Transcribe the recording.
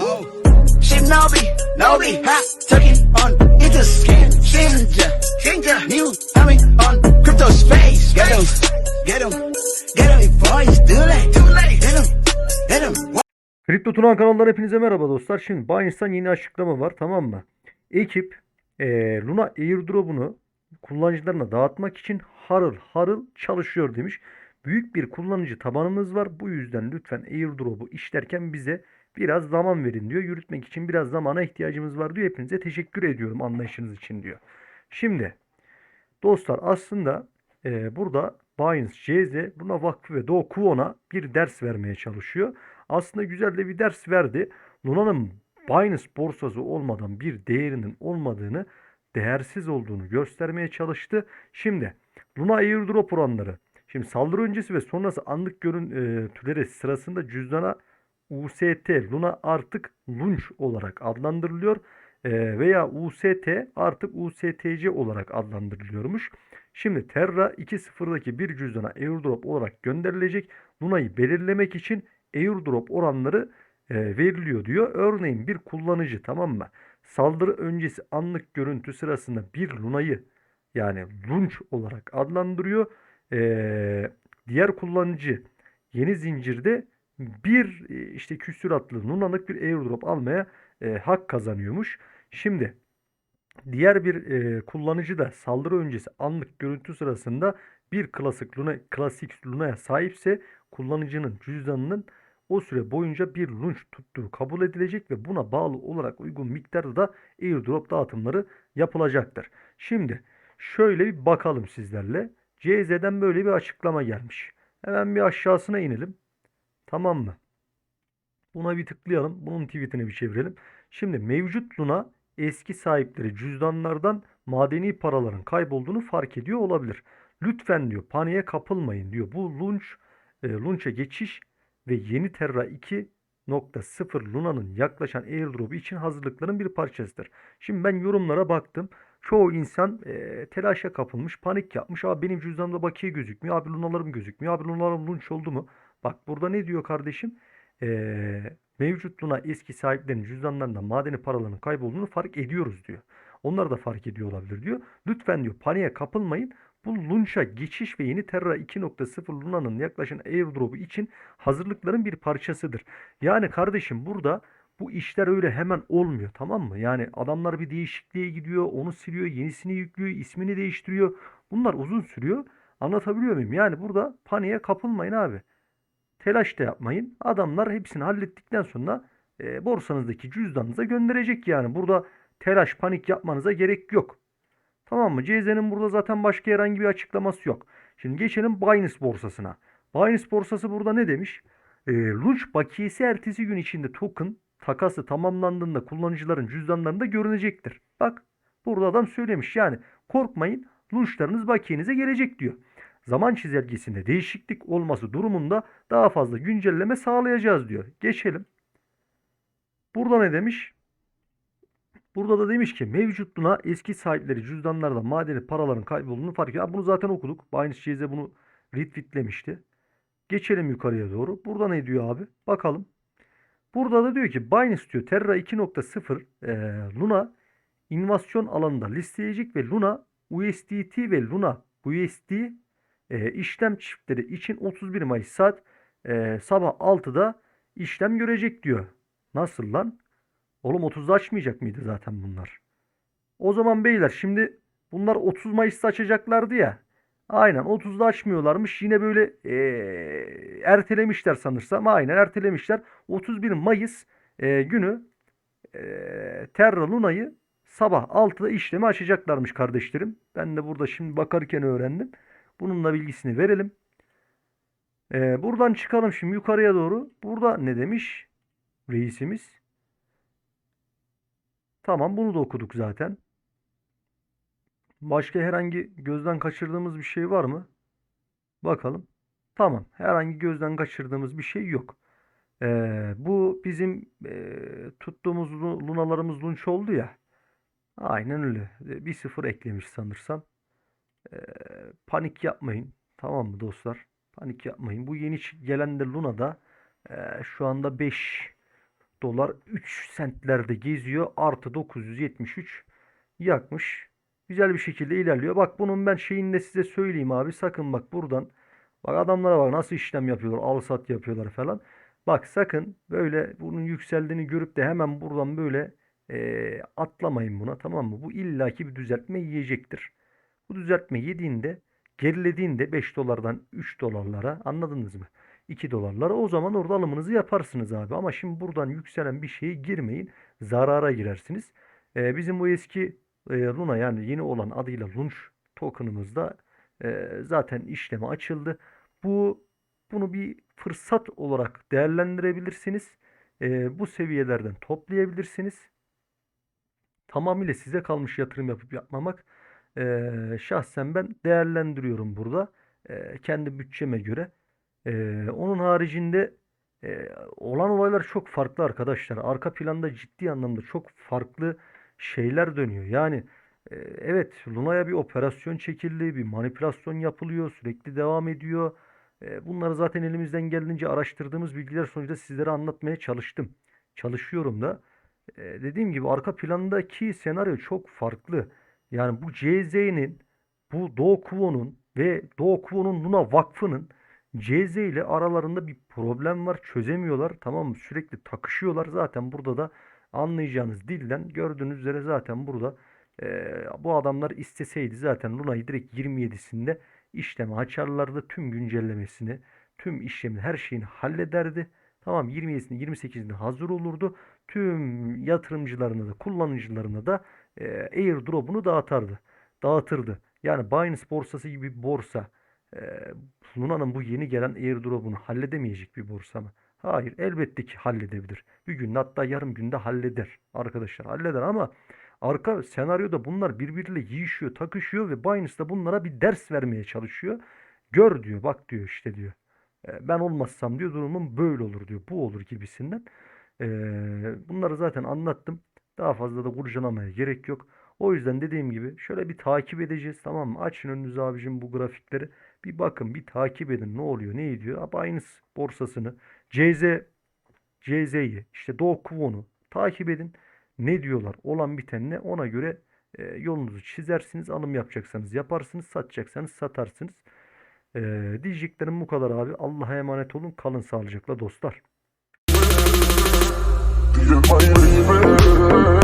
Oh, Shinobi, Nobi, ha, talking on interscan, Shinja, Shinja, new, coming on crypto space. Get 'em, get 'em, get 'em it's too late, too late. Hit 'em, hit 'em. Kripto Tunan kanalından hepinize merhaba dostlar. Şimdi Binance'tan yeni açıklama var tamam mı? Ekip eee, Luna Airdrop'unu kullanıcılarına dağıtmak için harıl harıl çalışıyor demiş. Büyük bir kullanıcı tabanımız var. Bu yüzden lütfen Airdrop'u işlerken bize biraz zaman verin diyor. Yürütmek için biraz zamana ihtiyacımız var diyor. Hepinize teşekkür ediyorum anlayışınız için diyor. Şimdi dostlar aslında eee, burada Binance, CZ, Luna Vakfı ve Do Kwon'a bir ders vermeye çalışıyor. Aslında güzel de bir ders verdi. Luna'nın Binance borsası olmadan bir değerinin olmadığını, değersiz olduğunu göstermeye çalıştı. Şimdi Luna Airdrop oranları. Şimdi saldırı öncesi ve sonrası anlık görüntüleri sırasında cüzdana UST Luna artık Lunch olarak adlandırılıyor. Ee, veya UST artık USTC olarak adlandırılıyormuş. Şimdi Terra 2.0'daki bir cüzdana airdrop olarak gönderilecek. Luna'yı belirlemek için airdrop oranları e, veriliyor diyor. Örneğin bir kullanıcı tamam mı? Saldırı öncesi anlık görüntü sırasında bir Luna'yı yani Lunch olarak adlandırıyor. Ee, diğer kullanıcı yeni zincirde bir e, işte küsuratlı Luna'lık bir airdrop almaya e, hak kazanıyormuş. Şimdi diğer bir e, kullanıcı da saldırı öncesi anlık görüntü sırasında bir klasik Luna klasik Luna'ya sahipse kullanıcının cüzdanının o süre boyunca bir lunch tuttuğu kabul edilecek ve buna bağlı olarak uygun miktarda da airdrop dağıtımları yapılacaktır. Şimdi şöyle bir bakalım sizlerle. CZ'den böyle bir açıklama gelmiş. Hemen bir aşağısına inelim. Tamam mı? Buna bir tıklayalım. Bunun tweetini bir çevirelim. Şimdi mevcut Luna eski sahipleri cüzdanlardan madeni paraların kaybolduğunu fark ediyor olabilir. Lütfen diyor paniğe kapılmayın diyor. Bu Lunch, e, Lunch'a geçiş ve yeni Terra 2.0 Luna'nın yaklaşan airdrop'u için hazırlıkların bir parçasıdır. Şimdi ben yorumlara baktım. Çoğu insan e, telaşa kapılmış, panik yapmış. Abi benim cüzdanımda bakiye gözükmüyor. Abi Luna'larım gözükmüyor. Abi Luna'larım Lunch oldu mu? Bak burada ne diyor kardeşim? Eee mevcut Luna eski sahiplerinin cüzdanlarından madeni paralarının kaybolduğunu fark ediyoruz diyor. Onlar da fark ediyor olabilir diyor. Lütfen diyor paniğe kapılmayın. Bu Lunch'a geçiş ve yeni Terra 2.0 Luna'nın yaklaşan airdrop'u için hazırlıkların bir parçasıdır. Yani kardeşim burada bu işler öyle hemen olmuyor tamam mı? Yani adamlar bir değişikliğe gidiyor, onu siliyor, yenisini yüklüyor, ismini değiştiriyor. Bunlar uzun sürüyor. Anlatabiliyor muyum? Yani burada paniğe kapılmayın abi. Telaş da yapmayın. Adamlar hepsini hallettikten sonra e, borsanızdaki cüzdanınıza gönderecek yani. Burada telaş, panik yapmanıza gerek yok. Tamam mı? CZ'nin burada zaten başka herhangi bir açıklaması yok. Şimdi geçelim Binance borsasına. Binance borsası burada ne demiş? E, Lunch bakiyesi ertesi gün içinde token takası tamamlandığında kullanıcıların cüzdanlarında görünecektir. Bak burada adam söylemiş yani korkmayın Lunch'larınız bakiyenize gelecek diyor zaman çizelgesinde değişiklik olması durumunda daha fazla güncelleme sağlayacağız diyor. Geçelim. Burada ne demiş? Burada da demiş ki mevcutluğuna eski sahipleri cüzdanlarda madeni paraların kaybolduğunu fark ediyor. Bunu zaten okuduk. Binance CZ bunu retweetlemişti. Geçelim yukarıya doğru. Burada ne diyor abi? Bakalım. Burada da diyor ki Binance diyor Terra 2.0 e, Luna invasyon alanında listeleyecek ve Luna USDT ve Luna USD e, işlem çiftleri için 31 Mayıs saat e, sabah 6'da işlem görecek diyor. Nasıl lan? Oğlum 30'da açmayacak mıydı zaten bunlar? O zaman beyler şimdi bunlar 30 Mayıs'ta açacaklardı ya. Aynen 30'da açmıyorlarmış. Yine böyle e, ertelemişler sanırsam. Aynen ertelemişler. 31 Mayıs e, günü e, Terra Luna'yı sabah 6'da işlemi açacaklarmış kardeşlerim. Ben de burada şimdi bakarken öğrendim. Bunun bilgisini verelim. Ee, buradan çıkalım şimdi yukarıya doğru. Burada ne demiş reisimiz? Tamam bunu da okuduk zaten. Başka herhangi gözden kaçırdığımız bir şey var mı? Bakalım. Tamam. Herhangi gözden kaçırdığımız bir şey yok. Ee, bu bizim e, tuttuğumuz lu- lunalarımız lunch oldu ya. Aynen öyle. Bir sıfır eklemiş sanırsam. Ee, panik yapmayın. Tamam mı dostlar? Panik yapmayın. Bu yeni gelen de Luna'da e, şu anda 5 dolar 3 sentlerde geziyor. Artı 973 yakmış. Güzel bir şekilde ilerliyor. Bak bunun ben şeyini size söyleyeyim abi. Sakın bak buradan. Bak adamlara bak nasıl işlem yapıyorlar. Al sat yapıyorlar falan. Bak sakın böyle bunun yükseldiğini görüp de hemen buradan böyle eee, atlamayın buna tamam mı? Bu illaki bir düzeltme yiyecektir. Bu düzeltme yediğinde gerilediğinde 5 dolardan 3 dolarlara anladınız mı? 2 dolarlara o zaman orada alımınızı yaparsınız abi. Ama şimdi buradan yükselen bir şeye girmeyin. Zarara girersiniz. Eee, bizim bu eski eee, Luna yani yeni olan adıyla Lunch token'ımızda eee, zaten işlemi açıldı. Bu bunu bir fırsat olarak değerlendirebilirsiniz. Eee, bu seviyelerden toplayabilirsiniz. Tamamıyla size kalmış yatırım yapıp yapmamak. Eee, şahsen ben değerlendiriyorum burada. Eee, kendi bütçeme göre. Eee, onun haricinde eee, olan olaylar çok farklı arkadaşlar. Arka planda ciddi anlamda çok farklı şeyler dönüyor. Yani e, evet Luna'ya bir operasyon çekildi, bir manipülasyon yapılıyor, sürekli devam ediyor. E, bunları zaten elimizden geldiğince araştırdığımız bilgiler sonucunda sizlere anlatmaya çalıştım. Çalışıyorum da. E, dediğim gibi arka plandaki senaryo çok farklı. Yani bu CZ'nin, bu Do Kwon'un ve Do Kwon'un Luna Vakfı'nın CZ ile aralarında bir problem var. Çözemiyorlar. Tamam mı? Sürekli takışıyorlar. Zaten burada da anlayacağınız dilden gördüğünüz üzere zaten burada eee, bu adamlar isteseydi zaten Luna'yı direkt 27'sinde işleme açarlardı. Tüm güncellemesini, tüm işlemini, her şeyini hallederdi. Tamam 27'sinde 28'inde hazır olurdu. Tüm yatırımcılarına da kullanıcılarına da eee airdrop'unu dağıtardı. Dağıtırdı. Yani Binance borsası gibi bir borsa eee, Luna'nın bu yeni gelen airdrop'unu halledemeyecek bir borsa mı? Hayır, elbette ki halledebilir. Bir gün hatta yarım günde halleder. Arkadaşlar halleder ama arka senaryoda bunlar birbiriyle yiyişiyor, takışıyor ve Binance da bunlara bir ders vermeye çalışıyor. Gör diyor, bak diyor işte diyor. E, Ben olmazsam diyor durumum böyle olur diyor. Bu olur gibisinden. E, bunları zaten anlattım. Daha fazla da kurcalamaya gerek yok. O yüzden dediğim gibi şöyle bir takip edeceğiz tamam mı? Açın önünüze abicim bu grafikleri. Bir bakın bir takip edin ne oluyor ne ediyor. Binance borsasını CZ CZ'yi işte Do Kwon'u takip edin. Ne diyorlar olan biten ne ona göre e, yolunuzu çizersiniz. Alım yapacaksanız yaparsınız. Satacaksanız satarsınız. E, diyeceklerim bu kadar abi. Allah'a emanet olun. Kalın sağlıcakla dostlar. My baby,